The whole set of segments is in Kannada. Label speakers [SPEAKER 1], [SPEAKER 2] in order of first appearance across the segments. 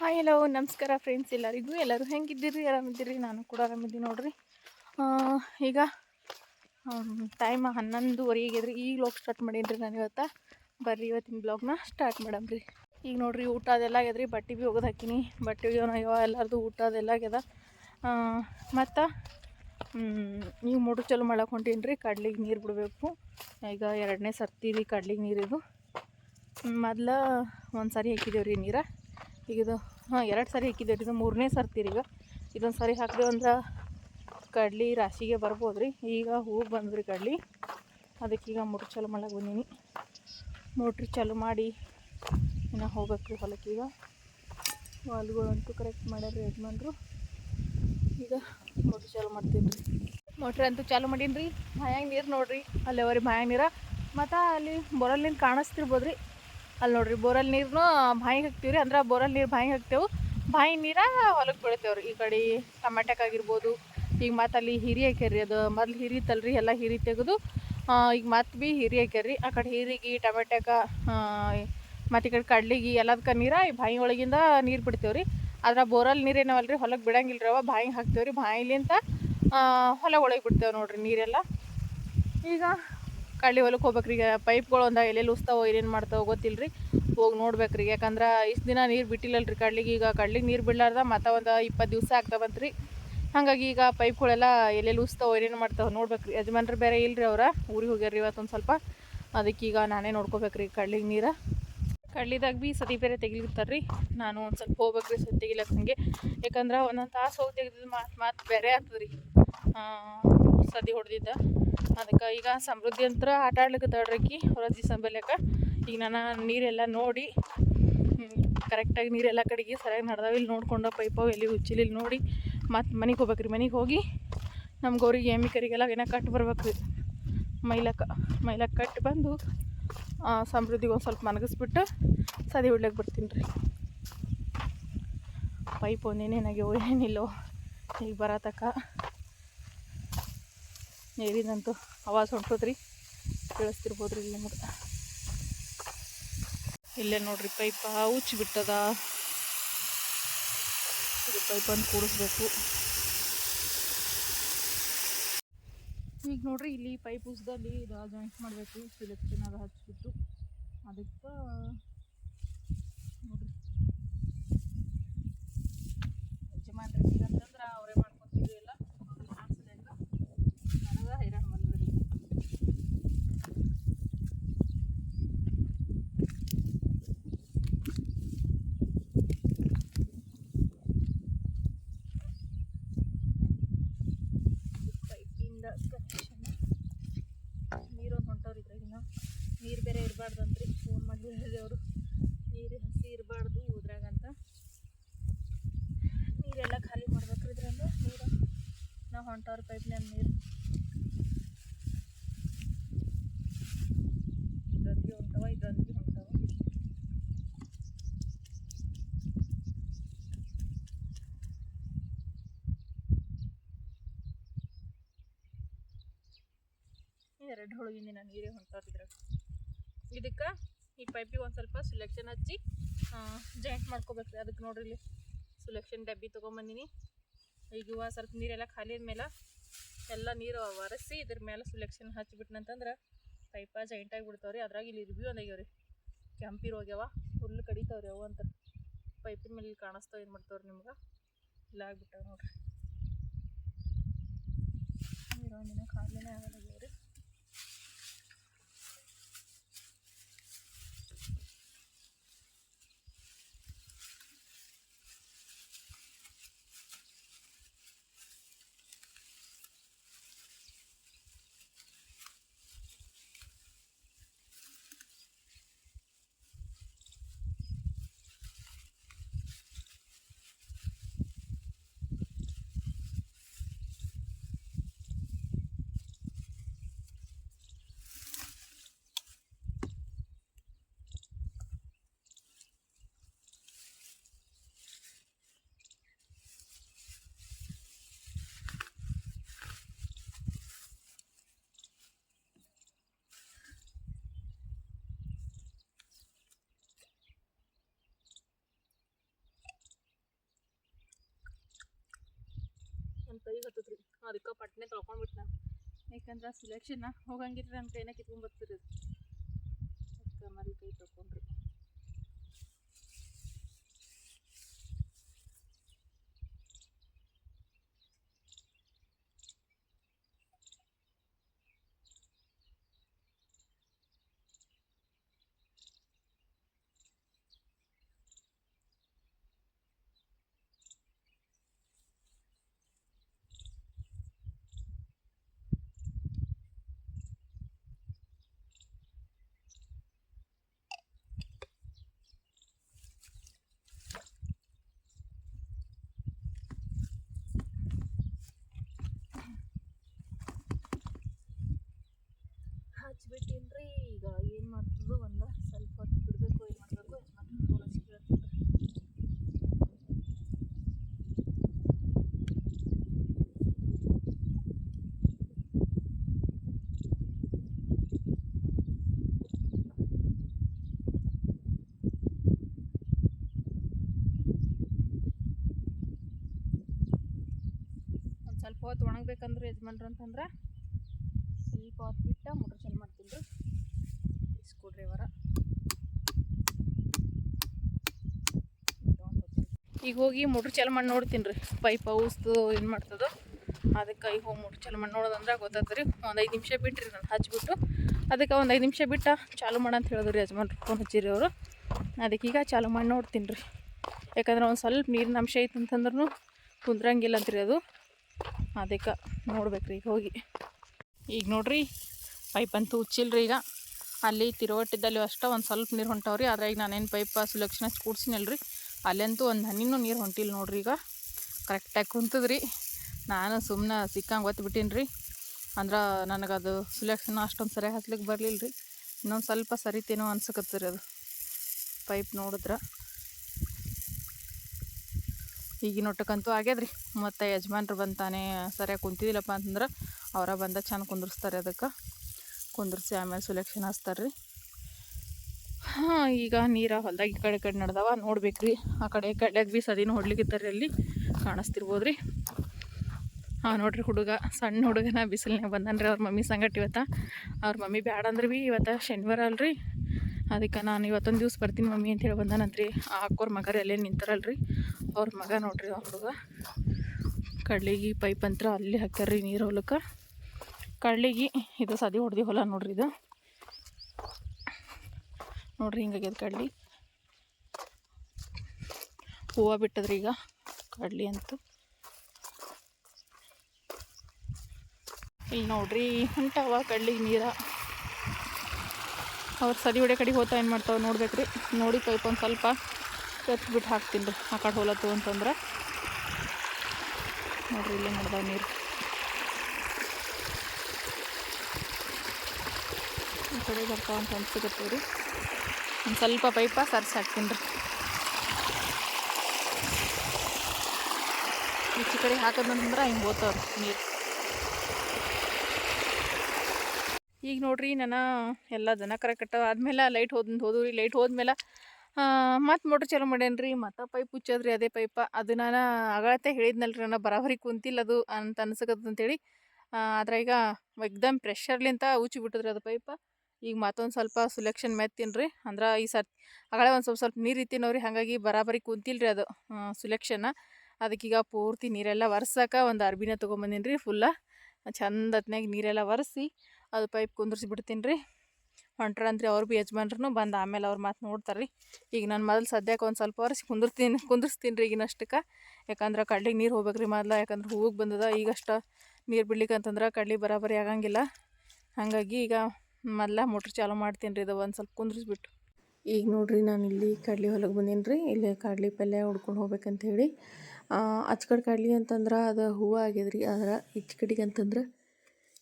[SPEAKER 1] ಹಾಯ್ ಹಲೋ ನಮಸ್ಕಾರ ಫ್ರೆಂಡ್ಸ್ ಎಲ್ಲರಿಗೂ. ಎಲ್ಲರೂ ಹೆಂಗಿದ್ದೀರಿ? ಆರಾಮಿದ್ದೀರಿ? ನಾನು ಕೂಡ ಆರಾಮಿದ್ದೀನಿ ನೋಡ್ರಿ. ಈಗ ಟೈಮ್ ಹನ್ನೊಂದುವರೆಗೆ ರೀ. ಈಗ ಬ್ಲಾಗ್ ಸ್ಟಾರ್ಟ್ ಮಾಡೀನಿ ನಾನು ಇವತ್ತು. ಬರ್ರಿ ಇವತ್ತಿನ ಬ್ಲಾಗ್ನ ಸ್ಟಾರ್ಟ್ ಮಾಡಮ್ರಿ ಈಗ ನೋಡ್ರಿ, ಊಟ ಅದೆಲ್ಲ ಆಗ್ಯದ್ರಿ ಬಟ್ಟೆ ಭೀ ಒಗದು ಹಾಕಿನಿ. ಬಟ್ಟೆ ಒಗ್ಯಾವ ಎಲ್ಲರದು ಊಟ ಅದೆಲ್ಲ ಆಗ್ಯದ. ಮತ್ತು ಈಗ ಮೋಟ್ರ್ ಚಾಲು ಮಾಡಕ್ಕೆ ಹೊಂಟೀನಿ ರೀ ಕಡ್ಲಿಗೆ ನೀರು ಬಿಡಬೇಕು. ಈಗ ಎರಡನೇ ಸರ್ತಿ ರೀ ಕಡ್ಲಿಗೆ ನೀರಿದು ಮೊದ್ಲು ಒಂದು ಸಾರಿ ಹಾಕಿದೇವ್ರಿ ನೀರು. ಈಗ ಇದು ಹಾಂ, ಎರಡು ಸಾರಿ ಹಾಕಿದ್ದೆ ಇದು ಮೂರನೇ ಸರ್ತಿ ರೀ ಈಗ ಇದೊಂದು ಸಾರಿ ಹಾಕಿದೆ ಕಡ್ಲಿ ರಾಶಿಗೆ ಬರ್ಬೋದು ರೀ ಈಗ ಹೂವು ಬಂದ್ರಿ ಕಡ್ಲಿ. ಅದಕ್ಕೆ ಈಗ ಮೋಟ್ರ್ ಚಾಲು ಮಾಡಕ್ಕೆ ಬಂದೀನಿ. ಮೋಟ್ರ್ ಚಾಲು ಮಾಡಿ ಇನ್ನು ಹೋಗ್ಬೇಕು ರೀ ಹೊಲಕ್ಕೆ ಈಗ. ಹೊಲ್ಗಳಂತೂ ಕರೆಕ್ಟ್ ಮಾಡ್ಯಾರ ಯಜಮಾನ್ರು. ಈಗ ಮೋಟ್ರ್ ಚಾಲು ಮಾಡ್ತೀನಿ ರೀ ಮೋಟ್ರ್ ಅಂತೂ ಚಾಲು ಮಾಡೀನಿ ರೀ ಮಾಯಾಗ ನೀರು ನೋಡ್ರಿ. ಅಲ್ಲಿ ಅವ್ರಿ ಮಾಯಾಗ ನೀರು. ಮತ್ತು ಅಲ್ಲಿ ಬೊರಲ್ಲಿಂದ ಕಾಣಿಸ್ತಿರ್ಬೋದು ರೀ ಅಲ್ಲಿ ನೋಡ್ರಿ ಬೋರಲ್ಲಿ ನೀರನ್ನು ಬಾಯಿಗೆ ಹಾಕ್ತೀವಿ ರೀ ಅಂದ್ರೆ ಬೋರಲ್ ನೀರು ಬಾಯಿಗೆ ಹಾಕ್ತೇವೆ. ಬಾಯಿ ನೀರ ಹೊಲಕ್ಕೆ ಬೀಳ್ತೇವೆ ರೀ ಈ ಕಡೆ ಟಮಾಟಕ್ ಆಗಿರ್ಬೋದು ಈಗ ಮತ್ತೆ ಅಲ್ಲಿ ಹಿರಿ ಹಾಕ್ಯಾರ್ರಿ ಅದು. ಮೊದ್ಲು ಹಿರಿ ತಲ್ರಿ ಎಲ್ಲ ಹಿರಿ ತೆಗೆದು ಈಗ ಮತ್ತೆ ಭೀ ಹಿರಿ ಹಾಕ್ಯಾರ್ರಿ. ಆ ಕಡೆ ಹೀರಿಗೆ ಟಮಾಟ್ಯಾಕ ಮತ್ತು ಈ ಕಡೆ ಕಡ್ಲಿಗೆ ಎಲ್ಲದಕ್ಕೆ ನೀರ ಈ ಬಾಯಿ ಒಳಗಿಂದ ನೀರು ಬಿಡ್ತೇವೆ ರೀ ಆದ್ರೆ ಬೋರಲ್ಲಿ ನೀರು ಏನವಲ್ಲ ರೀ ಹೊಲಕ್ಕೆ ಬಿಡಂಗಿಲ್ಲ ರೀ ಅವ ಬಾಯಿಗೆ ಹಾಕ್ತೇವೆ ರೀ ಬಾಯಿಲಿಂದ ಹೊಲ ಒಳಗೆ ಬಿಡ್ತೇವೆ ನೋಡ್ರಿ ನೀರೆಲ್ಲ. ಈಗ ಕಳ್ಳಿ ಹೊಲಕ್ಕೆ ಹೋಗ್ಬೇಕ್ರಿ. ಈಗ ಪೈಪ್ಗಳು ಒಂದು ಎಲ್ಲೆಲ್ಲಿ ಉಸ್ತಾವೋ, ಏನೇನು ಮಾಡ್ತಾವೋ ಗೊತ್ತಿಲ್ಲ ರೀ ಹೋಗಿ ನೋಡ್ಬೇಕ್ರಿ. ಯಾಕಂದ್ರೆ ಇಷ್ಟು ದಿನ ನೀರು ಬಿಟ್ಟಿಲ್ಲಲ್ಲ ರೀ ಕಡ್ಲಿಗೆ ಈಗ ಕಡ್ಲಿಗೆ ನೀರು ಬಿಡ್ಲಾರ್ದ ಮತ್ತೆ ಒಂದು ಇಪ್ಪತ್ತು ದಿವಸ ಆಗ್ತಾವಂತ್ರಿ. ಹಾಗಾಗಿ ಈಗ ಪೈಪ್ಗಳೆಲ್ಲ ಎಲ್ಲೆಲ್ಲಿ ಉಸ್ತಾವೋ, ಏನೇನು ಮಾಡ್ತಾವೆ ನೋಡ್ಬೇಕ್ರಿ. ಯಜಮಾನ್ರು ಬೇರೆ ಇಲ್ರಿ ಅವ್ರ. ಊರಿಗೆ ಹೋಗ್ಯಾರ ಇವತ್ತೊಂದು ಸ್ವಲ್ಪ. ಅದಕ್ಕೆ ಈಗ ನಾನೇ ನೋಡ್ಕೋಬೇಕ್ರಿ ಕಡ್ಲಿಗೆ ನೀರು. ಕಡ್ಲಿದಾಗ ಭೀ ಸತಿ ಬೇರೆ ತೆಗಿಲಿರ್ತಾರೆ ರೀ ನಾನು ಒಂದು ಸ್ವಲ್ಪ ಹೋಗ್ಬೇಕ್ರಿ ಸತಿ ತೆಗಿಲಕ್ಕ ಹಂಗೆ ಯಾಕಂದ್ರೆ ಒಂದೊಂದು ತಾಸು ಹೋಗಿ ತೆಗ್ದಿದ್ದು ಮಾತು ಮಾತು ಬೇರೆ ಆಗ್ತದೆ ರೀ ಸದಿ ಹೊಡೆದಿದ್ದ. ಅದಕ್ಕೆ ಈಗ ಸಮೃದ್ಧಿ ಅಂತ ಆಟ ಆಡ್ಲಿಕ್ಕೆ ತಡ್ರಕ್ಕಿ ಹೊರಜಿ ಸಂಬಲ್ಯಾಕ. ಈಗ ನಾನು ನೀರೆಲ್ಲ ನೋಡಿ ಕರೆಕ್ಟಾಗಿ ನೀರೆಲ್ಲ ಕಡೆಗೆ ಸರಿಯಾಗಿ ನಡ್ದಾವ. ಇಲ್ಲಿ ನೋಡ್ಕೊಂಡು ಪೈಪು ಎಲ್ಲಿ ಉಚ್ಚಿಲಿ ಇಲ್ಲಿ ನೋಡಿ. ಮತ್ತು ಮನೆಗೆ ಹೋಗ್ಬೇಕ್ರಿ, ಮನೆಗೆ ಹೋಗಿ ನಮ್ಮ ಗೌರಿಗೆ ಎಮ್ಮಿ ಕರಿಗೆಲ್ಲ ಏನೋ ಕಟ್ಟು ಬರ್ಬೇಕು ರೀ ಮೈಲಕ್ಕ ಮೈಲಕ್ಕೆ ಕಟ್ಟಿ ಬಂದು ಸಮೃದ್ಧಿಗೆ ಒಂದು ಸ್ವಲ್ಪ ಮನಗಿಸ್ಬಿಟ್ಟು ಸದಿ ಹೊಡ್ಲಿಕ್ಕೆ ಬರ್ತೀನಿ ರೀ ಪೈಪ್ ಒಂದೇನೇನಾಗ್ಯಾವ ಏನಿಲ್ಲೋ ಈಗ ಬರತಕ್ಕ. ನೀರಿನಂತೂ ಆವಾಜ್ ಹೊಂಟೋದ್ರಿ. ಕೇಳಿಸ್ತಿರ್ಬೋದು ರೀ ಇಲ್ಲಿ ನಿಮಗೆ. ಇಲ್ಲೇ ನೋಡ್ರಿ ಪೈಪ ಉಚ್ಚಿ ಬಿಟ್ಟದ. ಇದು ಪೈಪನ್ನು ಕೂಡಿಸ್ಬೇಕು. ಈಗ ನೋಡ್ರಿ ಇಲ್ಲಿ ಪೈಪ್ ಉಸ್ದಲ್ಲಿ ಇದು ಜಾಯಿಂಟ್ ಮಾಡಬೇಕು. ಸಿಲೆಕ್ಷನ್ ಅದು ಹಚ್ಚಿಬಿಟ್ಟು ಅದಕ್ಕೆ ನೋಡ್ರಿ. ಯಜಮಾನ್ರಿಗೆ ಅಂತಂದ್ರೆ ಅವರೇ ಮಾಡ್ಕೊತಿದ್ವಿ ಎಲ್ಲ ಅವ್ರಿಗೆ ಕಾಣಿಸ್ಲಿಲ್ಲ ನನಗೆ ಹೈರಾಣ ಬಂದ್ರಿ ಪೈಪಿಂದ ಕನೆಕ್ಷನ್ ನೀರೊಂದು ಹೊಂಟವ್ರಿ ಇದ್ರಾಗಿನ ನೀರು ಬೇರೆ ಇರಬಾರ್ದಂತ್ರಿ ಫೋನ್ ಮಾಡಿ ಹೇಳಿದೆವರು ನೀರು ಹಸಿ ಇರಬಾರ್ದು ಉದ್ರಾಗಂತ ನೀರೆಲ್ಲ ಖಾಲಿ ಮಾಡ್ಬೇಕ್ರಿ ಇದ್ರಿಂದ ನೀರು ಹೊಂಟವ್ರಿ ಪೈಪ್ನ್ಯಾಗ ನೀರು ಇದ್ರಂದ್ವಿ ಹೊಂಟವ ಇದ್ರಂದ್ವಿ ಹೊಂಟವ. ಎರಡು ಹೊಳಗಿನ ನೀರೇ ಹೊಂಟಾರಿದ್ರ ಇದಕ್ಕೆ ಈ ಪೈಪಿಗೆ ಒಂದು ಸ್ವಲ್ಪ ಸುಲೆಕ್ಷನ್ ಹಚ್ಚಿ ಜಾಯಿಂಟ್ ಮಾಡ್ಕೋಬೇಕು ಅದಕ್ಕೆ ನೋಡ್ರಿ ಇಲ್ಲಿ ಸುಲೆಕ್ಷನ್ ಡಬ್ಬಿ ತೊಗೊಂಬಂದಿನಿ. ಈಗ ಸ್ವಲ್ಪ ನೀರೆಲ್ಲ ಖಾಲಿ ಮೇಲೆ ಎಲ್ಲ ನೀರು ಒರೆಸಿ ಇದ್ರ ಮೇಲೆ ಸುಲೆಕ್ಷನ್ ಹಚ್ಚಿಬಿಟ್ನಂತಂದ್ರೆ ಪೈಪ ಜಾಯಿಂಟ್ ಆಗಿಬಿಡ್ತಾವ್ರಿ ಅದ್ರಾಗ ಇಲ್ಲಿ ರಿವ್ಯೂ ಒಂದಾಗ್ಯಾವ ರೀ ಕೆಂಪಿರು ಹೋಗ್ಯಾವ ಹುಲ್ಲು ಕಡಿತಾವ್ರಿ ಅವು ಅಂತ. ಪೈಪಿನ ಮೇಲೆ ಇಲ್ಲಿ ಕಾಣಿಸ್ತಾವ ಏನು ಮಾಡ್ತಾವ್ರಿ ನಿಮ್ಗೆ? ಇಲ್ಲ ಆಗ್ಬಿಟ್ಟಾವ ನೋಡ್ರಿ. ನೀರು ಒಂದಿನ ಖಾಲಿನೇ ಒಂದು ಕೈ ಹತ್ತದ್ರಿ ಅದಕ್ಕೆ ಪಟ್ನೆ ತೊಳ್ಕೊಂಡ್ಬಿಟ್ಟು ನಾನು ಯಾಕಂದ್ರೆ ಸಿಲೆಕ್ಷನ್ ಹೋಗಂಗಿದ್ರೆ ನನ್ನ ಕೈನ ಕಿತ್ಕೊಂಡ್ಬರ್ತೀರಿ ಅದು ಅದಕ್ಕೆ ಮರಿ ಕೈ ತೊಳ್ಕೊಂಡ್ರಿ. ಹಚ್ಬಿಟ್ಟಿನ್ರಿ ಈಗ ಏನು ಮಾಡ್ತದೋ ಒಂದು ಸ್ವಲ್ಪ ಹೊತ್ತು ಬಿಡಬೇಕು, ಏನು ಮಾಡಬೇಕು ಕೇಳ್ತೀನಿ. ಒಂದು ಸ್ವಲ್ಪ ಹೊತ್ತು ಒಣಗ್ಬೇಕಂದ್ರೆ ಯಜಮಾನ್ರು ಅಂತಂದ್ರೆ ಬಿಟ್ಟು ಮೋಟ್ರ್ ಚಾಲು ಮಾಡ್ತೀನಿ ರೀ. ಸ್ಕ್ರೂ ಈಗ ಹೋಗಿ ಮೋಟ್ರ್ ಚಾಲು ಮಾಡಿ ನೋಡ್ತೀನಿ ರೀ. ಪೈಪ್ ಔಸ್ದು ಏನು ಮಾಡ್ತದೋ. ಅದಕ್ಕೆ ಈಗ ಹೋಗಿ ಮೋಟ್ರ್ ಚಾಲು ಮಾಡಿ ನೋಡೋದಂದ್ರೆ ಗೊತ್ತಾಗ್ತದೆ ರೀ. ಒಂದು ಐದು ನಿಮಿಷ ಬಿಟ್ರಿ ನಾನು ಹಚ್ಬಿಟ್ಟು. ಅದಕ್ಕೆ ಒಂದು ಐದು ನಿಮಿಷ ಬಿಟ್ಟು ಚಾಲು ಮಾಡಂತ ಹೇಳಿದ್ರು ರೀ ಯಜಮಾನ್ರು. ಫೋನ್ ಹಚ್ಚಿರಿ ಅವರು. ಅದಕ್ಕೆ ಈಗ ಚಾಲು ಮಾಡಿ ನೋಡ್ತೀನಿ ರೀ. ಯಾಕಂದ್ರೆ ಒಂದು ಸ್ವಲ್ಪ ನೀರಿನ ಅಂಶ ಐತೆ ಅಂತಂದ್ರೂ ಕುಂದ್ರಂಗಿಲ್ಲ ಅಂತ್ರಿ ಅದು. ಅದಕ್ಕೆ ನೋಡ್ಬೇಕು ಈಗ ಹೋಗಿ. ಈಗ ನೋಡ್ರಿ ಪೈಪ್ ಅಂತೂ ಉಚ್ಚಿಲ್ರಿ ಈಗ. ಅಲ್ಲಿ ತಿರುವಟ್ಟಿದ್ದಲ್ಲಿ ಅಷ್ಟೇ ಒಂದು ಸ್ವಲ್ಪ ನೀರು ಹೊಂಟವ್ರಿ. ಆದ್ರೆ ಈಗ ನಾನೇನು ಪೈಪ್ ಸುಲಕ್ಷಣ ಕೂಡ್ಸಿನಲ್ರಿ. ಅಲ್ಲಂತೂ ಒಂದು ಹನಿನೂ ನೀರು ಹೊಂಟಿಲ್ಲ ನೋಡ್ರಿ ಈಗ. ಕರೆಕ್ಟಾಗಿ ಕುಂತದ್ರಿ. ನಾನು ಸುಮ್ಮನೆ ಸಿಕ್ಕಂಗೆ ಬಿಟ್ಟೀನಿ ರೀ ಅಂದ್ರೆ ನನಗದು ಸುಲಕ್ಷಣ ಅಷ್ಟೊಂದು ಸರಿಯಾಗಿ ಹಚ್ಲಿಕ್ಕೆ ಬರಲಿಲ್ಲ ರೀ ಇನ್ನೊಂದು ಸ್ವಲ್ಪ ಸರಿತೇನೋ ಅನ್ಸಕತ್ತೀರಿ ಅದು. ಪೈಪ್ ನೋಡಿದ್ರೆ. ಈಗಿನ ಒಟ್ಟಕ್ಕಂತೂ ಆಗ್ಯದ್ರಿ. ಮತ್ತು ಯಜಮಾನ್ರು ಬಂತಾನೆ, ಸರಿಯಾಗಿ ಕುಂತಿದ್ದಿಲ್ಲಪ್ಪ ಅಂತಂದ್ರೆ ಅವರ ಬಂದ ಚೆಂದ ಕುಂದಿರ್ಸ್ತಾರೆ ಅದಕ್ಕೆ. ಕುಂದಿರ್ಸಿ ಆಮೇಲೆ ಸುಲೆಕ್ಷನ್ ಹಚ್ತಾರೆ ರೀ ಹಾಂ, ಈಗ ನೀರು ಹೊಲ್ದಾಗ ಈ ಕಡೆ ಈ ಕಡೆ ನಡೆದವ ನೋಡ್ಬೇಕು ರೀ ಆ ಕಡೆ ಕಡೆಯಾಗ ಭೀ ಸದಿನ ಹೊಡ್ಲಿಕ್ಕಿದ್ದಾರೆ ಅಲ್ಲಿ. ಕಾಣಿಸ್ತಿರ್ಬೋದು ರೀ ಹಾಂ ನೋಡ್ರಿ ಹುಡುಗ, ಸಣ್ಣ ಹುಡುಗನ ಬಿಸಿಲ್ನಾಗ ಬಂದನ್ರಿ ಅವ್ರ ಮಮ್ಮಿ ಸಂಗಟ್ ಇವತ್ತು. ಅವ್ರ ಮಮ್ಮಿ ಬ್ಯಾಡ ಅಂದ್ರೆ ಭೀ ಇವತ್ತು ಶನಿವಾರ ಅಲ್ರಿ. ಅದಕ್ಕೆ ನಾನು ಇವತ್ತೊಂದು ದಿವ್ಸ ಬರ್ತೀನಿ ಮಮ್ಮಿ ಅಂತೇಳಿ ಬಂದಾನಂತ್ರಿ. ಆ ಅಕ್ಕೋರ್ ಮಗರು ಅಲ್ಲೇ ನಿಂತಾರಲ್ರಿ. ಅವ್ರ ಮಗ ನೋಡ್ರಿ ಅವ್ರ ಹುಡುಗ. ಕಡ್ಲಿಗೆ ಪೈಪ್ ಅಂತ ಅಲ್ಲಿ ಹಾಕ್ಯಾರ್ರಿ ನೀರು ಹೊಲಕ್ಕೆ. ಕಡ್ಲಿಗೆ, ಇದು ಸದಿ ಹೊಡೆದಿ ಹೊಲ ನೋಡ್ರಿ ಇದು. ನೋಡ್ರಿ ಹಿಂಗಾಗ್ಯದ ಕಡ್ಲಿ. ಹೂವು ಬಿಟ್ಟದ್ರಿ ಈಗ ಕಡ್ಲಿ ಅಂತೂ. ಇಲ್ಲಿ ನೋಡ್ರಿ ಹೊಂಟವ ಕಡ್ಲಿಗೆ ನೀರ. ಅವ್ರು ಸದಿ ಹೊಡೆ ಕಡೆಗೆ ಹೋಗ್ತಾ ಏನು ಮಾಡ್ತಾವೆ ನೋಡ್ಬೇಕ್ರಿ. ನೋಡಿ ಪೈಪ್ ಒಂದು ಸ್ವಲ್ಪ. ಎತ್ಬಿಟ್ಟು ಹಾಕ್ತೀನಿ ರೀ. ಆ ಕಡೆ ಹೋಲತ್ತು ಅಂತಂದ್ರೆ ನೋಡ್ರಿ ಇಲ್ಲೇ ನಡ್ದಾವ ನೀರು. ಈ ಕಡೆ ಬರ್ತಾವ ಅಂತ ಅನ್ಸಿಕತ್ತೀವಿ ರೀ. ಒಂದು ಸ್ವಲ್ಪ ಪೈಪ ಸರ್ಸಿ ಹಾಕ್ತೀನಿ ರೀ. ಈಚೆ ಕಡೆ ಹಾಕೋದಂತಂದ್ರೆ ಹಿಂಗೆ ಹೋಗ್ತಾವ್ರಿ ನೀರು. ಈಗ ನೋಡ್ರಿ ನಾನು ಎಲ್ಲ ದನ ಕರ ಕಟ್ಟ ಆದ್ಮೇಲೆ ಲೈಟ್ ಹೋದ್ ಹೋದ್ರಿ. ಲೈಟ್ ಹೋದ್ಮೇಲೆ ಮತ್ತು ಮೋಟ್ರ್ ಚಾಲು ಮಾಡೇನ್ರಿ? ಮತ್ತು ಪೈಪ್ ಉಚ್ಚದ್ರಿ ಅದೇ ಪೈಪ. ಅದು ನಾನು ಆಗಳತ್ತೆ ಹೇಳಿದ್ನಲ್ರಿ ನಾನು ಬರಾಬರಿ ಕುಂತಿಲ್ಲ ಅದು ಅಂತ ಅನ್ಸಕತ್ತದ ಅಂತೇಳಿ. ಆದ್ರೆ ಈಗ ಎಕ್ದಮ್ ಪ್ರೆಷರ್ಲಿಂತ ಉಚ್ಚಿ ಬಿಟ್ಟದ್ರಿ ಅದು ಪೈಪ. ಈಗ ಮತ್ತೊಂದು ಸ್ವಲ್ಪ ಸುಲೆಕ್ಷನ್ ಮೆತ್ತಿನ್ರಿ ಅಂದ್ರೆ ಈ ಸರ್, ಆಗಳೇ ಒಂದು ಸ್ವಲ್ಪ ಸ್ವಲ್ಪ ನೀರು ಇತ್ತಿನವ್ರಿ. ಹಾಗಾಗಿ ಬರಾಬರಿ ಕುಂತಿಲ್ರಿ ಅದು ಸುಲೆಕ್ಷನ್ ಅದಕ್ಕೀಗ ಪೂರ್ತಿ ನೀರೆಲ್ಲ ಒರೆಸಕ ಒಂದು ಅರ್ಬಿನ ತೊಗೊಂಬಂದಿನಿ ರೀ ಫುಲ್ಲ ಚಂದ ನೀರೆಲ್ಲ ಒರೆಸಿ ಅದು ಪೈಪ್ ಕುಂದ್ರಿಸಿ ಬಿಡ್ತೀನಿ ರೀ ಹೊಂಟ್ರಂತ್ರಿ ಅವ್ರು ಭೀ ಯಜಮಾನ್ರು ಬಂದು ಆಮೇಲೆ ಅವ್ರು ಮಾತು ನೋಡ್ತಾರೆ ರೀ ಈಗ ನಾನು ಮೊದಲು ಸದ್ಯಕ್ಕೆ ಒಂದು ಸ್ವಲ್ಪ ವರ್ಷ ಕುಂದಿರ್ತೀನಿ ಕುಂದಿರ್ಸ್ತೀನಿ ರೀ ಈಗಿನಷ್ಟಕ್ಕೆ ಯಾಕಂದ್ರೆ ಕಡ್ಲಿಗೆ ನೀರು ಹೋಗ್ಬೇಕು ರೀ ಮೊದಲು, ಯಾಕಂದ್ರೆ ಹೂವಿಗೆ ಬಂದದ, ಈಗಷ್ಟು ನೀರು ಬಿಡ್ಲಿಕ್ಕೆ ಅಂತಂದ್ರೆ ಕಡ್ಲಿ ಬರಾಬರಿ ಆಗಂಗಿಲ್ಲ. ಹಾಗಾಗಿ ಈಗ ಮೊದಲ ಮೋಟ್ರ್ ಚಾಲು ಮಾಡ್ತೀನಿ ರೀ ಇದು ಒಂದು ಸ್ವಲ್ಪ ಕುಂದ್ರಿಸ್ಬಿಟ್ಟು. ಈಗ ನೋಡಿರಿ ನಾನು ಇಲ್ಲಿ ಕಡ್ಲಿ ಹೊಲಕ್ಕೆ ಬಂದೀನಿ ರೀ ಇಲ್ಲಿ ಕಡ್ಲಿ ಪಲ್ಯ ಹುಡ್ಕೊಂಡು ಹೋಗ್ಬೇಕಂತ ಹೇಳಿ. ಅಚ್ಕಡೆ ಕಡ್ಲಿ ಅಂತಂದ್ರೆ ಅದು ಹೂವು ಆಗ್ಯದ್ರಿ, ಆದ್ರೆ ಈಚೆ ಕಡೆಗೆ ಅಂತಂದ್ರೆ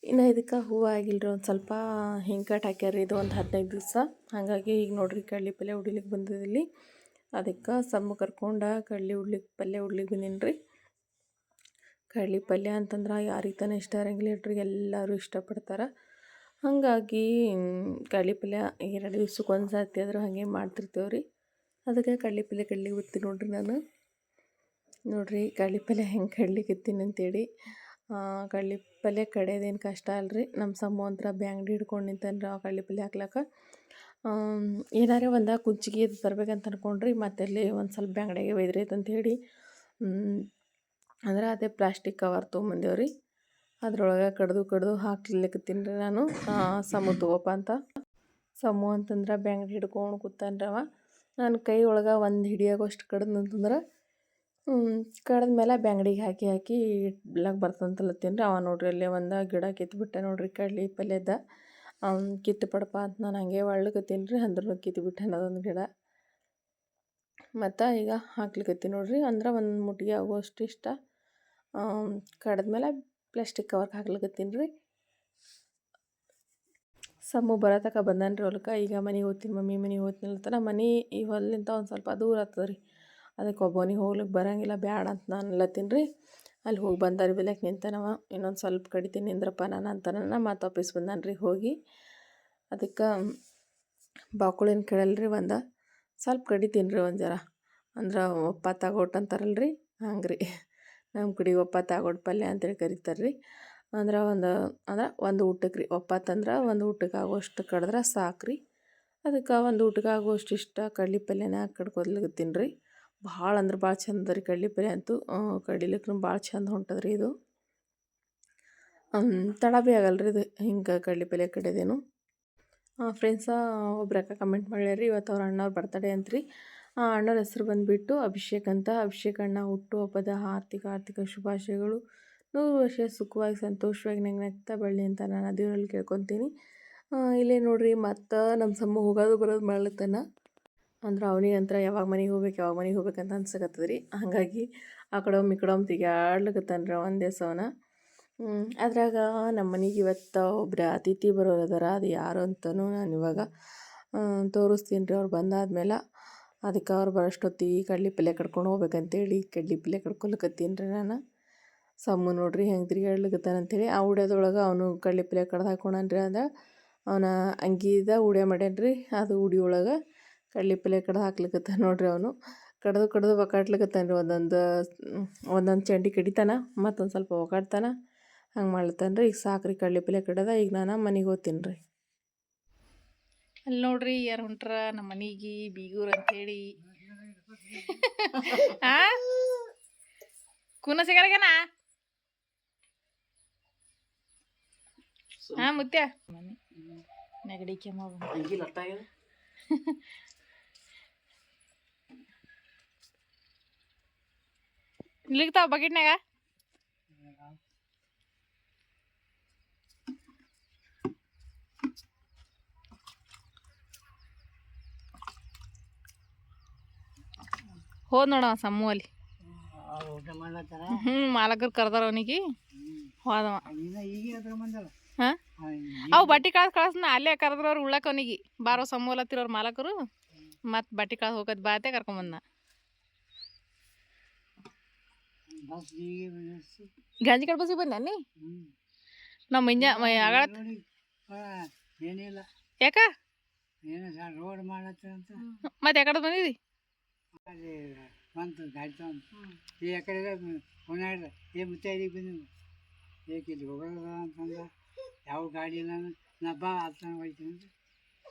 [SPEAKER 1] ಇನ್ನು ಇದಕ್ಕೆ ಹೂವು ಆಗಿಲ್ಲ ರೀ ಒಂದು ಸ್ವಲ್ಪ ಹಿಂಕಟ್ ಹಾಕ್ಯಾರ ಇದು ಒಂದು ಹದಿನೈದು ದಿವಸ. ಹಾಗಾಗಿ ಈಗ ನೋಡ್ರಿ ಕಡ್ಲಿ ಪಲ್ಯ ಉಡ್ಲಿಕ್ಕೆ ಬಂದಿದ್ದಿಲ್ಲಿ ಅದಕ್ಕೆ ಸಮ್ಮ ಕರ್ಕೊಂಡು ಕಡ್ಲಿ ಉಡ್ಲಿಕ್ಕೆ ಪಲ್ಯ ಉಡ್ಲಿಕ್ಕೆ ಬಂದೀನಿ ರೀ ಕಡ್ಲಿ ಪಲ್ಯ ಅಂತಂದ್ರೆ ಯಾರಿಗೆ ತಾನೇ ಇಷ್ಟ ಇರಂಗಿಲ್ಲ ಇಟ್ರಿ ಎಲ್ಲರೂ ಇಷ್ಟಪಡ್ತಾರೆ. ಹಾಗಾಗಿ ಕಡ್ಲಿ ಪಲ್ಯ ಎರಡು ದಿವ್ಸಕ್ಕೆ ಒಂದು ಸರ್ತಿ ಆದರೂ ಹಾಗೆ ಮಾಡ್ತಿರ್ತೇವೆ ರೀ ಅದಕ್ಕೆ ಕಡ್ಲಿ ಪಲ್ಯ ಕಡ್ಲಿಗೆ ಉತ್ತಿ ನೋಡ್ರಿ ನಾನು. ನೋಡ್ರಿ ಕಡ್ಲಿ ಪಲ್ಯ ಹೆಂಗೆ ಕಡ್ಲಿಕತ್ತೀನಿ ಅಂತೇಳಿ ಕಡ್ಲಿ ಪಲ್ಯ ಕಡಿಯೋದೇನು ಕಷ್ಟ ಅಲ್ರಿ. ನಮ್ಮ ಸಮ್ಮ ಬ್ಯಾಂಗ್ಡಿ ಹಿಡ್ಕೊಂಡು ನಿಂತಾನ್ರಿ ಆ ಕಡ್ಲಿ ಪಲ್ಯ ಹಾಕ್ಲಕ್ಕ. ಏನಾರೇ ಒಂದು ಕುಚ್ಚಿಗೆ ಇದು ತರ್ಬೇಕಂತ ಅನ್ಕೊಂಡ್ರಿ ಮತ್ತೆ ಅಲ್ಲಿ ಒಂದು ಸ್ವಲ್ಪ ಬ್ಯಾಂಗ್ಡಿಗೆ ಅಂತ ಹೇಳಿ. ಅಂದ್ರೆ ಅದೇ ಪ್ಲಾಸ್ಟಿಕ್ ಕವರ್ ತೊಗೊಂಬಂದೇವ್ರಿ. ಅದ್ರೊಳಗೆ ಕಡ್ದು ಕಡ್ದು ಹಾಕ್ಲಿಕ್ಕತ್ತೀನಿ ರೀ ನಾನು. ಸಮು ತಗೋಪ ಅಂತ. ಸಮು ಅಂತಂದ್ರೆ ಬ್ಯಾಂಗ್ಡಿ ಹಿಡ್ಕೊಂಡು ಕೂತಾನ್ರಿ ಅವ ನನ್ನ ಕೈ ಒಳಗೆ ಒಂದು ಹಿಡಿಯಾಗೋಷ್ಟು ಕಡ್ದು ಅಂತಂದ್ರೆ ಕಡ್ದ ಮೇಲೆ ಬ್ಯಾಂಗ್ಡಿಗೆ ಹಾಕಿ ಹಾಕಿ ಇಡ್ಲಕ್ಕೆ ಬರ್ತಂತಲತ್ತೀನಿ ರೀ ಅವ ನೋಡ್ರಿ ಅಲ್ಲೇ ಒಂದು ಗಿಡ ಕಿತ್ಬಿಟ್ಟೆ ನೋಡ್ರಿ, ಕಡ್ಲಿ ಪಲ್ಯದ. ಕಿತ್ತು ಪಡಪ ಅಂತ ನಾನು ಹಂಗೆ ಒಳ್ಳಕತ್ತೀನಿ ರೀ ಅಂದ್ರೂ ಕಿತ್ಬಿಟ್ಟೆ ಅದೊಂದು ಗಿಡ. ಮತ್ತು ಈಗ ಹಾಕ್ಲಿಕತ್ತೀನಿ ನೋಡ್ರಿ, ಅಂದ್ರೆ ಒಂದು ಮುಟ್ಟಿಗೆ ಆಗುವಷ್ಟು ಇಷ್ಟ. ಕಡ್ದ್ಮೇಲೆ ಪ್ಲಾಸ್ಟಿಕ್ ಕವರ್ಗೆ ಹಾಕ್ಲಿಕತ್ತೀನಿ ರೀ ಸಮ್ಮು ಬರತಕ್ಕ ಬಂದಾನ್ರಿ ಹೊಲಕ್ಕೆ. ಈಗ ಮನೆಗೆ ಹೋಗ್ತೀನಿ ಮಮ್ಮಿ ಮನೆಗೆ ಹೋಗ್ತೀನಿ ಅಲ್ತಾನ ಮನೆ ಈ ಹೊಲ್ಲಿಂದ ಒಂದು ಸ್ವಲ್ಪ ದೂರ ಆಗ್ತದೆ ರೀ ಅದಕ್ಕೆ ಒಬ್ಬನಿಗೆ ಹೋಗ್ಲಿಕ್ಕೆ ಬರೋಂಗಿಲ್ಲ, ಬ್ಯಾಡ ಅಂತ ನಾನು ಅಲ್ಲತ್ತೀನಿ ರೀ. ಅಲ್ಲಿ ಹೋಗಿ ಬಂದಾರಿ ಬೆಲೆಕ್ಕೆ ನಿಂತನವ. ಇನ್ನೊಂದು ಸ್ವಲ್ಪ ಕಡಿತೀನಿ ನಿಂದ್ರಪ್ಪ ನಾನು ಅಂತಾನ ಮತ್ತು ವಾಪಸ್ ಬಂದಾನ ರೀ ಹೋಗಿ. ಅದಕ್ಕೆ ಬಾಕುಳಿನ ಕೇಳಲ್ರಿ ಒಂದು. ಸ್ವಲ್ಪ ಕಡಿತೀನಿ ರೀ ಒಂದು ಜರ. ಅಂದ್ರೆ ಒಪ್ಪ ತಗೊಟ್ಟು ಅಂತಾರಲ್ಲ ರೀ. ಹಂಗೆ ರೀ. ನಮ್ಮ ಕಡೆಗೆ ಒಪ್ಪ ತಾಗೋಟ್ ಪಲ್ಯ ಅಂತೇಳಿ ಕರಿತಾರೆ ರೀ. ಅಂದ್ರೆ ಒಂದು ಅಂದ್ರೆ ಒಂದು ಊಟಕ್ಕೆ ರೀ. ಒಪ್ಪತ್ತಂದ್ರೆ ಒಂದು ಊಟಕ್ಕೆ ಆಗುವಷ್ಟು ಕಡಿದ್ರೆ ಸಾಕು ರೀ. ಅದಕ್ಕೆ ಒಂದು ಊಟಕ್ಕೆ ಆಗುವಷ್ಟು ಇಷ್ಟ ಕಡ್ಲೆ ಪಲ್ಯನ ಕಡ್ಕೊದ್ಲಿಗತ್ತೀನಿ ರೀ. ಭಾಳ ಅಂದ್ರೆ ಭಾಳ ಚಂದ ರೀ ಕಡ್ಲೆ ಪರಿ ಅಂತೂ. ಕಡಿಲಿಕ್ಕೂ ಭಾಳ ಚಂದ ಹೊಂಟದ ರೀ ಇದು ತಡ ಭೀ ಆಗಲ್ಲ ರೀ ಇದು ಹಿಂಗೆ ಕಡ್ಲೆ ಪಲ್ಯ ಕಡೆದೇನು ಫ್ರೆಂಡ್ಸ ಒಬ್ರು ಅಕ್ಕ ಕಮೆಂಟ್ ಮಾಡ್ಯಾರ ಇವತ್ತು ಅವ್ರ ಅಣ್ಣವ್ರ ಬರ್ತಡೆ ಅಂತ್ರಿ. ಆ, ಅಣ್ಣವ್ರ ಹೆಸ್ರು ಬಂದುಬಿಟ್ಟು ಅಭಿಷೇಕ್ ಅಂತ. ಅಭಿಷೇಕ್ ಅಣ್ಣ ಹುಟ್ಟು ಹಬ್ಬದ ಆರ್ಥಿಕ ಆರ್ಥಿಕ ಶುಭಾಶಯಗಳು. ನೂರು ವರ್ಷ ಸುಖವಾಗಿ, ಸಂತೋಷವಾಗಿ ನಂಗೆ ನಗ್ತಾ ಬಳ್ಳಿ ಅಂತ ನಾನು ದೇವರಲ್ಲಿ ಕೇಳ್ಕೊತೀನಿ. ಇಲ್ಲೇ ನೋಡ್ರಿ ಮತ್ತು ನಮ್ಮ ಸಮ್ಮ ಹೋಗೋದು ಬರೋದು ಮಾಡ್ಲತ್ತಾನ ಅಂದ್ರೆ ಅವನಿಗಂತ್ರ ಯಾವಾಗ ಮನೆಗೆ ಹೋಗ್ಬೇಕು, ಯಾವಾಗ ಮನೆಗೆ ಹೋಗ್ಬೇಕಂತ ಅನ್ಸಕತ್ತದ ರೀ ಹಾಗಾಗಿ ಆ ಕಡೆ ಒಮ್ಮೆ ಈ ಕಡೆ ಒಮ್ಮೆ ತಿರ್ಗ್ಯಾಡ್ಲಕತ್ತಾನ ರೀ ಒಂದೇ ಸವನ ಅದ್ರಾಗ ನಮ್ಮ ಮನೆಗೆ ಇವತ್ತು ಒಬ್ಬರ ಅತಿಥಿ ಬರೋರು ಅದಾರ ಅದು ಯಾರು ಅಂತಲೂ ನಾನು ಇವಾಗ ತೋರಿಸ್ತೀನಿ ರೀ ಅವ್ರು ಬಂದಾದ್ಮೇಲೆ ಅದಕ್ಕೆ ಅವ್ರು ಬರೋಷ್ಟೊತ್ತಿಗೆ ಕಡ್ಲಿ ಪಲ್ಯ ಕಡ್ಕೊಂಡು ಹೋಗ್ಬೇಕಂತೇಳಿ ಕಡ್ಲಿ ಪಲ್ಯ ಕಡ್ಕೊಳಕತ್ತೀನಿ ರೀ ನಾನು. ಸಮ್ಮು ನೋಡ್ರಿ ಹೆಂಗೆ ತಿರ್ಗಾಡ್ಲಿಕತ್ತಾನ ಅಂತೇಳಿ ಆ ಉಡ್ಯದೊಳಗೆ ಅವನು ಕಡ್ಲಿ ಪಲ್ಯ ಕಡ್ದು ಹಾಕೊಂಡ್ರಿ ಅಂದ್ರೆ ಅವನ ಅಂಗಿದ ಉಡೆ ಮಾಡ್ಯಾನ ರೀ ಅದು ಉಡಿ ಒಳಗೆ ಕಡ್ಲೆ ಪಲ್ಯ ಕಡ್ದು ಹಾಕ್ಲಿಕತ್ತ ನೋಡ್ರಿ ಅವನು. ಕಡ್ದು ಕಡ್ದು ಒಕಾಡ್ಲಿಕತ್ತಾನ ರೀ ಒಂದೊಂದು ಒಂದೊಂದು ಚಂಡಿ ಕಡಿತಾನ ಮತ್ತೊಂದು ಸ್ವಲ್ಪ ಒಕಾಡ್ತಾನ ಹಂಗೆ ಮಾಡ್ಲತ್ತಾನ ರೀ ಈಗ ಸಾಕ್ರಿ ಕಡ್ಲೆ ಪಲ್ಯ ಕಡದ ಈಗ ನಾನು ಮನೆಗೆ ಹೋಗ್ತೀನಿ ರೀ ಅಲ್ಲಿ ನೋಡ್ರಿ ಯಾರು ಹೊಂಟ್ರ ನಮ್ಮ ಮನೆಗೆ ಬೀಗೂರು ಅಂತೇಳಿ ಕೂನ ಸಿಗಲ್ಗೇನಾ? ಹಾ ಮುತ್ಯ? ಮನೆ. ನೆಗಡಿ ಕೆಮ್ಮ ಇಲ್ಲಿಗ್ತಾವ ಬಕೆಟ್ನಾಗ ಹೋದ್ ನೋಡವ ಸಮ್ಮು ಅಲ್ಲಿ ಹ್ಞೂ ಮಾಲಕರು ಕರ್ದಾರ ಅವನಿಗೆ. ಹೋದವ. ಹಾಂ? ಅವು ಬಟ್ಟೆ ಕಳ್ಸಿ ಕಳ್ಸನ ಅಲ್ಲೇ ಕರೆದ್ರವ್ರು ಉಳ್ಳಾಕ ಅವನಿಗೆ. ಬಾರೋ ಸಮೂಲತ್ತಿರೋರು ಮಾಲಕರು. ಮತ್ತು ಬಟ್ಟೆ ಕಳ್ಸಿ ಹೋಗೋದು ಬಾತೆ ಕರ್ಕೊಂಬಂದ ಗಂಜಿ ಕಡೆ ಬಸ್ಸಿಗೆ ಬಂದ ನೀ? ನಮ್ಮ ಮುಂಜ ಆಗಳ
[SPEAKER 2] ಏನಿಲ್ಲ.
[SPEAKER 1] ಯಾಕ?
[SPEAKER 2] ಏನು ಸರ್ ರೋಡ್ ಮಾಡತ್ತಂತ
[SPEAKER 1] ಮತ್ತೆ ಯಾಕಡೆ ಬಂದಿದ್ದಿ
[SPEAKER 2] ಅಲ್ಲಿ ಬಂತು ಗಾಡಿ ತಗೊಂಡು. ಈ ಯಾಕಡೆ ಪುನಃ ಏ ಮುತ್ತೈದಿಗೆ ಬಂದಿದ್ದು ಏಕೆ ಇಲ್ಲಿ ಹೋಗೋದ ಅಂತಂದ. ಯಾವ ಗಾಡಿ ಇಲ್ಲ ನಾ ಬಾ ಅಲ್ಲಿ ಹೋಯ್ತೀನಿ ಅಂತ.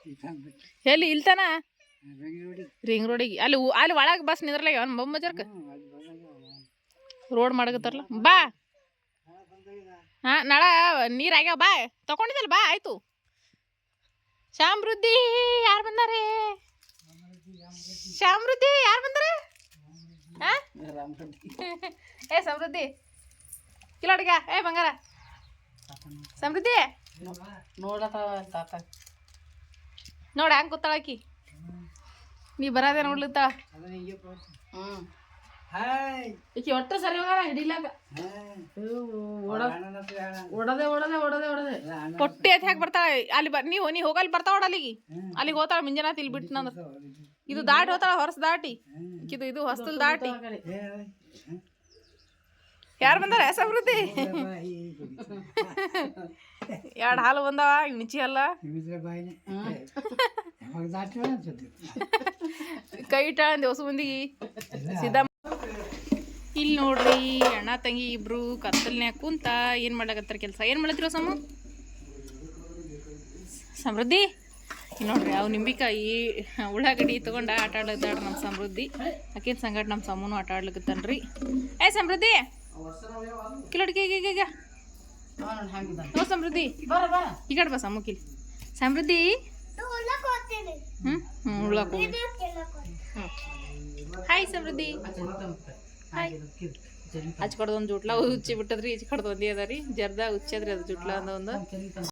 [SPEAKER 2] ಇಲ್ಲಿ
[SPEAKER 1] ಎಲ್ಲಿ ಇಲ್ತಾನ?
[SPEAKER 2] ಬೆಂಗಳೂರಿಗೆ
[SPEAKER 1] ರಿಂಗ್ ರೋಡಿಗೆ. ಅಲ್ಲಿ ಅಲ್ಲಿ ಒಳಗೆ ಬಸ್ ನಿಂದ್ರಲ್ಲ ಅವನ್
[SPEAKER 2] ಅಲ್ಲಿ ಬಂದಾಗ
[SPEAKER 1] ರೋಡ್ ಮಾಡಕತ್ತಾರಲ್ಲ? ಬಾ. ಹಾ, ನಾಳ, ನೀರ್ ಆಗ್ಯಾವ, ಬಾ. ತಗೊಂಡಿದ್ದಲ್ಲ, ಬಾ, ಆಯ್ತು. ಶಾಮೃದ್ಧಿ ಯಾರು ಬಂದಾರೆ? ಶಾಮೃದ್ಧಿ ಯಾರು ಬಂದಾರೆ? ಹಾ? ಏ ಸಮೃದ್ಧಿ ಕಿಲೋಡ್ಗ ಏ, ಬಂಗಾರ. ಸಮೃದ್ಧಿ ನೋಡ, ಹಂಗೆ ಕೂತಾಳಕಿ ನೀ ಬರೋದೇ
[SPEAKER 2] ನೋಡ್ಲತ್ತ? ಹ್ಞೂ
[SPEAKER 1] ಈಕಿ ಒಟ್ಟ ಸರಿ ಹೋಗಲ್ಲ ಹಿಡಿಲಾಕ ಓಡದೆ ಓಡದೆ ಓಡದೆ ಓಡದೆ. ಪೊಟ್ಟಿ ಎತ್ ಹಾಕಿ ಬರ್ತಾಳೆ. ಅಲ್ಲಿ ಬ ನೀವು ನೀ ಹೋಗಲ್ಲಿ ಬರ್ತಾವ ಅಲ್ಲಿಗೆ. ಅಲ್ಲಿಗೆ ಹೋತಾಳ ಮುಂಜಾನೆ ಇಲ್ಲಿ ಬಿಟ್ಟು ನಂದ್ರ ಇದು ದಾಟಿ ಹೋತಾಳ ಹೊರಸ್ ದಾಟಿ. ಇದು ಇದು ಹೊಸ್ತಲ್ ದಾಟಿ. ಯಾರು ಬಂದಾರ? ಸಮೃದ್ಧಿ ಎರಡು ಹಾಲು ಬಂದಾವ ಮಿಂಚಿ ಅಲ್ಲ. ಕೈ ಇಟ್ಟಾಳ ಅಂದೆ ಹೊಸ ಮಂದಿಗೆ. ಸಿದ್ದ ಇಲ್ಲಿ ನೋಡ್ರಿ ಅಣ್ಣ ತಂಗಿ ಇಬ್ರು ಕತ್ತಲ್ನ್ಯಾಗ ಕುಂತ ಏನು ಮಾಡ್ಲಾಕತ್ತಾರ ಕೆಲಸ? ಏನು ಮಾಡತ್ತಿರೋ ಸಮ? ಸಮೃದ್ಧಿ? ನೋಡ್ರಿ ಅವು ನಿಂಬಿಕಾಯಿ ಉಳ್ಳಾಗಡ್ಡಿ ತೊಗೊಂಡು ಆಟ ನಮ್ಮ ಸಮೃದ್ಧಿ. ಅಕ್ಕಿನ ಸಂಗಡ ನಮ್ಮ ಸಮೂನು ಆಟ ಆಡ್ಲಿಕತ್ತಾನ್ರಿ. ಏ ಸಮೃದ್ಧಿ! ಕಿಲೋಡ್ಗೆ ಈಗ ಈಗ ಓ ಸಮೃದ್ಧಿ. ಈ ಕಡೆ ಬಾ ಸಮುಕಿಲ್ ಸಮೃದ್ಧಿ? ಹ್ಞೂ ಹ್ಞೂ ಉಳ್ಳಾಕ ಹಾಯ್ ಸಮೃದ್ಧಿ. ಹಾಯ್ ಆಚೆ ಕಡ್ದು ಒಂದು ಜುಟ್ಲ ಉಚ್ಚಿ ಬಿಟ್ಟದ್ರಿ, ಈಚೆ ಒಂದೇ ಅದ ರೀ ಜರ್ದ ಉಚ್ಚದ್ರಿ ಅದು ಜುಟ್ಲ ಅಂದ ಒಂದು.